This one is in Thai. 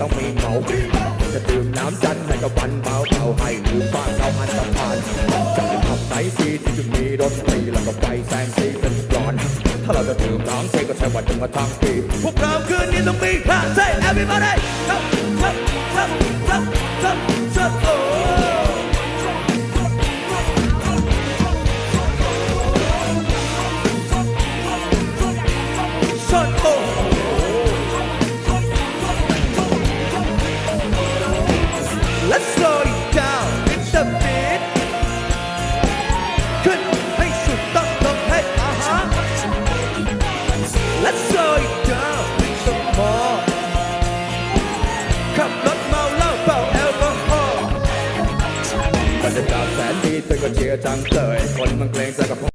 ต้องมีเมาจะดื่มน้ำจันทร์ให้กับวันเบาเบาให้ลืมบ้าเราอันตรพานจะเป็นขับไหนทีที่จะมีรถตีแล้วก็ไปแซงซีกันก่อน ถ้าเราจะดื่มน้ำเซก็ใช้วันจนกระทั่งปีพวกเราคืนนี้ต้องมีฮะ say everybody ทับทับทับทับทับทับโอ้ Shut up. บรรยากาศแสนดีเธอก็เชียร์จังเลยคนมันเกรงใจกับ